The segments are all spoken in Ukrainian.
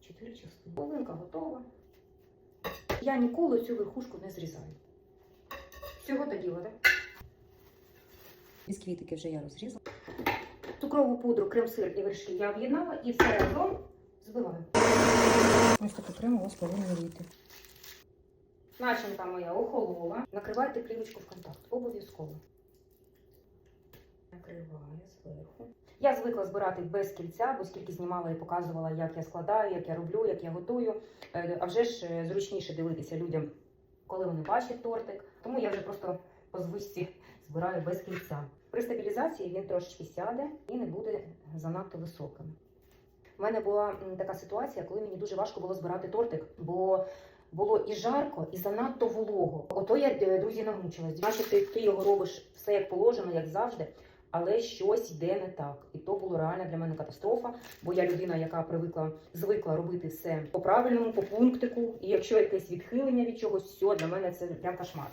чотири частини. Половинка готова. Я ніколи цю верхушку не зрізаю. Всього та діла, так? Бісквітики вже я розрізала. Цукрову пудру, крем-сир і вершки я об'єднала і все разом збиваю. Ось таке крем у вас повинен вийти. Начинка моя охолола. Накривайте плівочку в контакт. Обов'язково. Накриваю зверху. Я звикла збирати без кільця, бо скільки знімала і показувала, як я складаю, як я роблю, як я готую. Е, А вже ж е, зручніше дивитися людям, коли вони бачать тортик. Тому я вже просто по звичці збираю без кільця. При стабілізації він трошечки сяде і не буде занадто високим. У мене була така ситуація, коли мені дуже важко було збирати тортик, бо було і жарко, і занадто волого. Ото я, е, друзі, намучилась. Ти, ти його робиш все як положено, як завжди, але щось йде не так. І то було реально для мене катастрофа, бо я людина, яка привикла, звикла робити все по правильному, по пунктику. І якщо якесь відхилення від чогось, все, для мене це прям кошмар.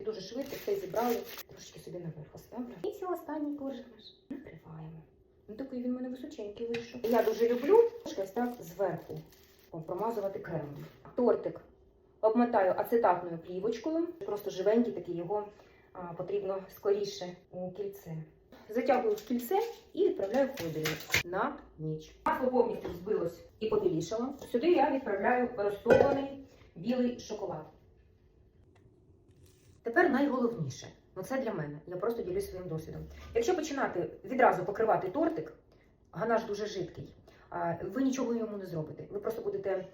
Дуже швидко все зібрали, трошечки собі наверх оставлю. І все, останній коржик наш. Накриваємо. Ну такий він у мене височенький вийшов. Я дуже люблю ось так зверху промазувати кремом. Тортик обмотаю ацетатною плівочкою. Просто живенький такий його потрібно скоріше кільце. Затягую в кільце і відправляю в холодильник на ніч. Масло повністю збилось і побілішало. Сюди я відправляю розтоплений білий шоколад. Тепер найголовніше. Ну це для мене. Я просто ділюсь своїм досвідом. Якщо починати відразу покривати тортик, ганаш дуже жидкий, ви нічого йому не зробите. Ви просто будете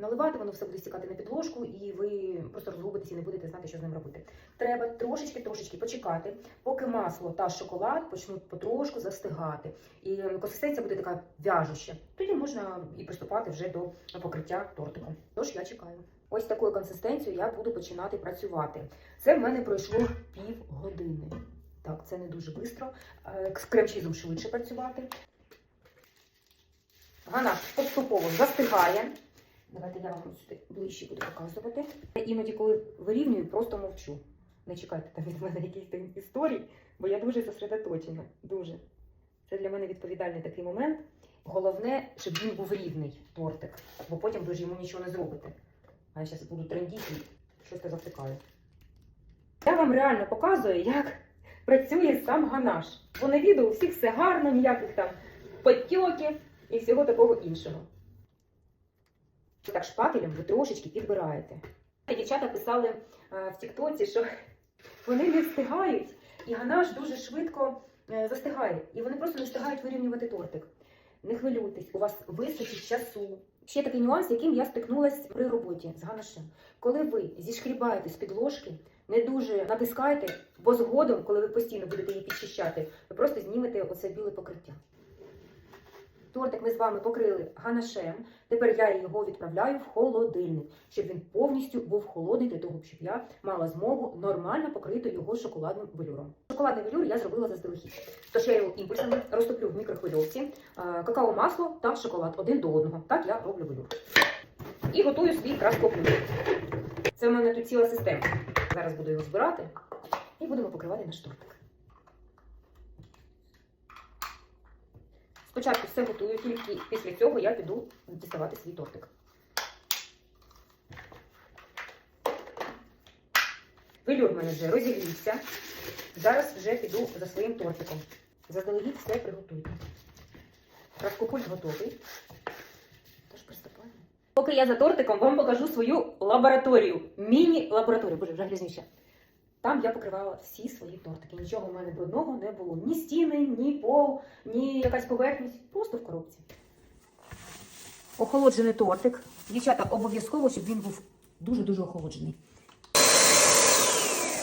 наливати, воно все буде стікати на підложку, і ви просто розгубитесь і не будете знати, що з ним робити. Треба трошечки-трошечки почекати, поки масло та шоколад почнуть потрошку застигати. І консистенція буде така в'яжуща. Тоді можна і приступати вже до покриття тортиком. Тож я чекаю. Ось такою консистенцією я буду починати працювати. Це в мене пройшло пів години. Так, це не дуже швидко. З крем-чізом швидше працювати. Ганаш поступово застигає. Давайте я вам сюди ближче буду показувати. Я іноді, коли вирівнюю, просто мовчу. Не чекайте там від мене якісь там історій, бо я дуже зосередоточена. Дуже. Це для мене відповідальний такий момент. Головне, щоб він був рівний тортик, бо потім дуже йому нічого не зробите. А я зараз буду трендіти щось завтикаю. Я вам реально показую, як працює сам ганаш. Бо на відео у всіх все гарно, ніяких там потьоків і всього такого іншого. Так шпателем ви трошечки підбираєте. Дівчата писали е, в Тіктоці, що вони не встигають, і ганаш дуже швидко е, застигає. І вони просто не встигають вирівнювати тортик. Не хвилюйтесь, у вас вистачить часу. Ще такий нюанс, яким я стикнулася при роботі з ганашем. Коли ви зішкрібаєте з підложки, не дуже натискайте, бо згодом, коли ви постійно будете її підчищати, ви просто знімете оце біле покриття. Тортик ми з вами покрили ганашем. Тепер я його відправляю в холодильник, щоб він повністю був холодний для того, щоб я мала змогу нормально покрити його шоколадним велюром. Шоколадний велюр я зробила заздалегідь. Тож я його імпульсами розтоплю в мікрохвильовці, какао масло та шоколад один до одного. Так я роблю велюр. І готую свій краскоплю. Це в мене тут ціла система. Зараз буду його збирати і будемо покривати наш тортик. Спочатку все готую, тільки після цього я піду діставати свій тортик. Велюр в мене вже розігрівся. Зараз вже піду за своїм тортиком. Заздалегідь все приготуйте. Раскопульт готовий. Поки я за тортиком вам покажу свою лабораторію. Міні-лабораторію. Боже, вже грізніше. Там я покривала всі свої тортики. Нічого в мене брудного не було. Ні стіни, ні пол, ні якась поверхність. Просто в коробці. Охолоджений тортик. Дівчата, обов'язково, щоб він був дуже-дуже охолоджений.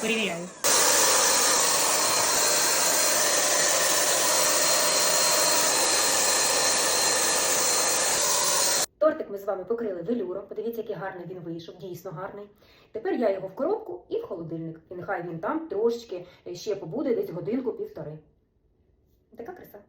Перевіряю. Тортик ми з вами покрили велюром. Подивіться, який гарний він вийшов, дійсно гарний. Тепер я його в коробку і в холодильник. І нехай він там трошечки ще побуде, десь годинку-півтори. Така краса.